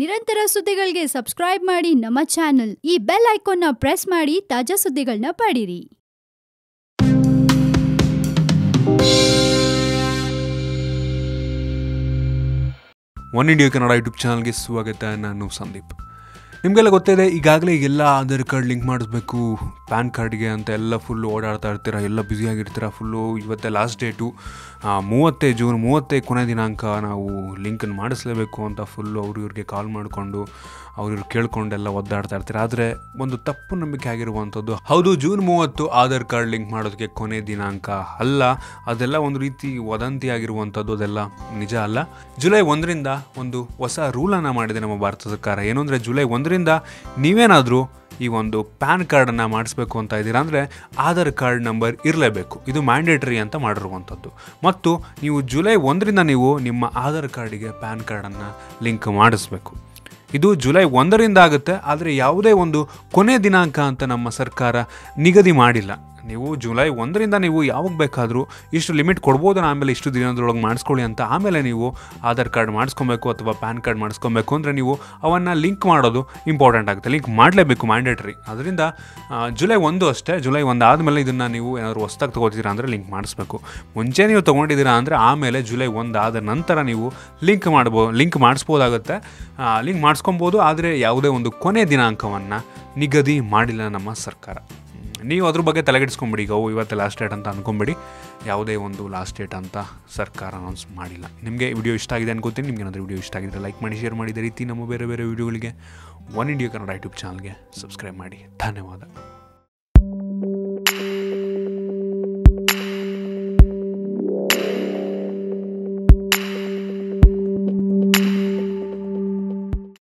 ನಿರಂತರ ಸುದ್ದಿಗಳಿಗೆ ಸಬ್ಸ್ಕ್ರೈಬ್ ಮಾಡಿ ನಮ್ಮ ಚಾನೆಲ್. ಈ ಬೆಲ್ ಐಕಾನ್ನ ಪ್ರೆಸ್ ಮಾಡಿ ತಾಜಾ ಸುದ್ದಿಗಳನ್ನ ಪಡೀರಿ. ಒನ್ ಇಂಡಿಯಾ ಕನ್ನಡ ಯೂಟ್ಯೂಬ್ ಚಾನಲ್ಗೆ ಸ್ವಾಗತ. ನಾನು ಸಂದೀಪ್. ನಿಮಗೆಲ್ಲ ಗೊತ್ತಿದೆ ಈಗಾಗಲೇ ಎಲ್ಲ ಆಧಾರ್ ಕಾರ್ಡ್ ಲಿಂಕ್ ಮಾಡಿಸ್ಬೇಕು. ಪ್ಯಾನ್ ಕಾರ್ಡ್ಗೆ ಅಂತ ಎಲ್ಲ ಫುಲ್ಲು ಓಡಾಡ್ತಾ ಇರ್ತೀರ, ಎಲ್ಲ ಬ್ಯುಸಿಯಾಗಿರ್ತೀರ ಫುಲ್ಲು ಇವತ್ತೇ ಲಾಸ್ಟ್ ಡೇಟು ಮೂವತ್ತೇ ಜೂನ್, ಮೂವತ್ತೇ ಕೊನೆ ದಿನಾಂಕ ನಾವು ಲಿಂಕನ್ನು ಮಾಡಿಸ್ಲೇಬೇಕು ಅಂತ ಫುಲ್ಲು ಅವ್ರು ಇವ್ರಿಗೆ ಕಾಲ್ ಮಾಡಿಕೊಂಡು ಅವ್ರಿವ್ರು ಕೇಳ್ಕೊಂಡೆಲ್ಲ ಒದ್ದಾಡ್ತಾ ಇರ್ತೀರ. ಆದರೆ ಒಂದು ತಪ್ಪು ನಂಬಿಕೆ ಆಗಿರುವಂಥದ್ದು, ಹೌದು ಜೂನ್ ಮೂವತ್ತು ಆಧಾರ್ ಕಾರ್ಡ್ ಲಿಂಕ್ ಮಾಡೋದಕ್ಕೆ ಕೊನೆ ದಿನಾಂಕ ಅಲ್ಲ, ಅದೆಲ್ಲ ಒಂದು ರೀತಿ ವದಂತಿ ಆಗಿರುವಂಥದ್ದು ಅದೆಲ್ಲ ನಿಜ ಅಲ್ಲ. ಜುಲೈ ಒಂದರಿಂದ ಒಂದು ಹೊಸ ರೂಲನ್ನು ಮಾಡಿದೆ ನಮ್ಮ ಭಾರತ ಸರ್ಕಾರ. ಏನು ಅಂದರೆ ಜುಲೈ ಒಂದರಿಂದ ನೀವೇನಾದರೂ ಈ ಒಂದು ಪ್ಯಾನ್ ಕಾರ್ಡನ್ನು ಮಾಡಿಸ್ಬೇಕು ಅಂತ ಇದ್ದೀರಾ ಅಂದರೆ ಆಧಾರ್ ಕಾರ್ಡ್ ನಂಬರ್ ಇರಲೇಬೇಕು. ಇದು ಮ್ಯಾಂಡೇಟರಿ ಅಂತ ಮಾಡಿರುವಂಥದ್ದು. ಮತ್ತು ನೀವು ಜುಲೈ ಒಂದರಿಂದ ನೀವು ನಿಮ್ಮ ಆಧಾರ್ ಕಾರ್ಡಿಗೆ ಪ್ಯಾನ್ ಕಾರ್ಡನ್ನು ಲಿಂಕ್ ಮಾಡಿಸ್ಬೇಕು. ಇದು ಜುಲೈ ಒಂದರಿಂದ ಆಗುತ್ತೆ, ಆದರೆ ಯಾವುದೇ ಒಂದು ಕೊನೆ ದಿನಾಂಕ ಅಂತ ನಮ್ಮ ಸರ್ಕಾರ ನಿಗದಿ ಮಾಡಿಲ್ಲ. ನೀವು ಜುಲೈ ಒಂದರಿಂದ ನೀವು ಯಾವಾಗ ಬೇಕಾದರೂ ಇಷ್ಟು ಲಿಮಿಟ್ ಕೊಡ್ಬೋದು ಆಮೇಲೆ ಇಷ್ಟು ದಿನದೊಳಗೆ ಮಾಡಿಸ್ಕೊಳ್ಳಿ ಅಂತ ಆಮೇಲೆ ನೀವು ಆಧಾರ್ ಕಾರ್ಡ್ ಮಾಡಿಸ್ಕೊಬೇಕು ಅಥವಾ ಪ್ಯಾನ್ ಕಾರ್ಡ್ ಮಾಡಿಸ್ಕೊಬೇಕು ಅಂದರೆ ನೀವು ಅವನ್ನು ಲಿಂಕ್ ಮಾಡೋದು ಇಂಪಾರ್ಟೆಂಟ್ ಆಗುತ್ತೆ. ಲಿಂಕ್ ಮಾಡಲೇಬೇಕು, ಮ್ಯಾಂಡೇಟ್ರಿ. ಅದರಿಂದ ಜುಲೈ ಒಂದು ಅಷ್ಟೇ, ಜುಲೈ ಒಂದು ಆದಮೇಲೆ ಇದನ್ನು ನೀವು ಏನಾದರೂ ಹೊಸ್ದಾಗಿ ತೊಗೋತೀರಾ ಅಂದರೆ ಲಿಂಕ್ ಮಾಡಿಸ್ಬೇಕು. ಮುಂಚೆ ನೀವು ತೊಗೊಂಡಿದ್ದೀರಾ ಅಂದರೆ ಆಮೇಲೆ ಜುಲೈ ಒಂದು ಆದ ನಂತರ ನೀವು ಲಿಂಕ್ ಮಾಡ್ಬೋ, ಲಿಂಕ್ ಮಾಡಿಸ್ಬೋದಾಗುತ್ತೆ. ಲಿಂಕ್ ಮಾಡಿಸ್ಕೊಬೋದು, ಆದರೆ ಯಾವುದೇ ಒಂದು ಕೊನೆ ದಿನಾಂಕವನ್ನು ನಿಗದಿ ಮಾಡಿಲ್ಲ ನಮ್ಮ ಸರ್ಕಾರ. ನೀವು ಅದ್ರ ಬಗ್ಗೆ ತಲೆಗೆಡಿಸ್ಕೊಂಬಿಡಿ ಈಗ ಇವತ್ತೇ ಲಾಸ್ಟ್ ಡೇಟ್ ಅಂತ ಅಂದ್ಕೊಂಬಿಡಿ ಯಾವುದೇ ಒಂದು ಲಾಸ್ಟ್ ಡೇಟ್ ಅಂತ ಸರ್ಕಾರ ಅನೌನ್ಸ್ ಮಾಡಿಲ್ಲ. ನಿಮಗೆ ವಿಡಿಯೋ ಇಷ್ಟ ಆಗಿದೆ ಅನ್ಕೋತೀನಿ. ನಿಮ್ಗೆ ಏನಾದರೂ ವಿಡಿಯೋ ಇಷ್ಟ ಆಗಿದ್ರೆ ಲೈಕ್ ಮಾಡಿ ಶೇರ್ ಮಾಡಿದ ರೀತಿ ನಮ್ಮ ಬೇರೆ ಬೇರೆ ವಿಡಿಯೋಗಳಿಗೆ ಒನ್ ಇಂಡಿಯಾ ಕನ್ನಡ ಯೂಟ್ಯೂಬ್ ಚಾನಲ್ಗೆ ಸಬ್ಸ್ಕ್ರೈಬ್ ಮಾಡಿ. ಧನ್ಯವಾದ.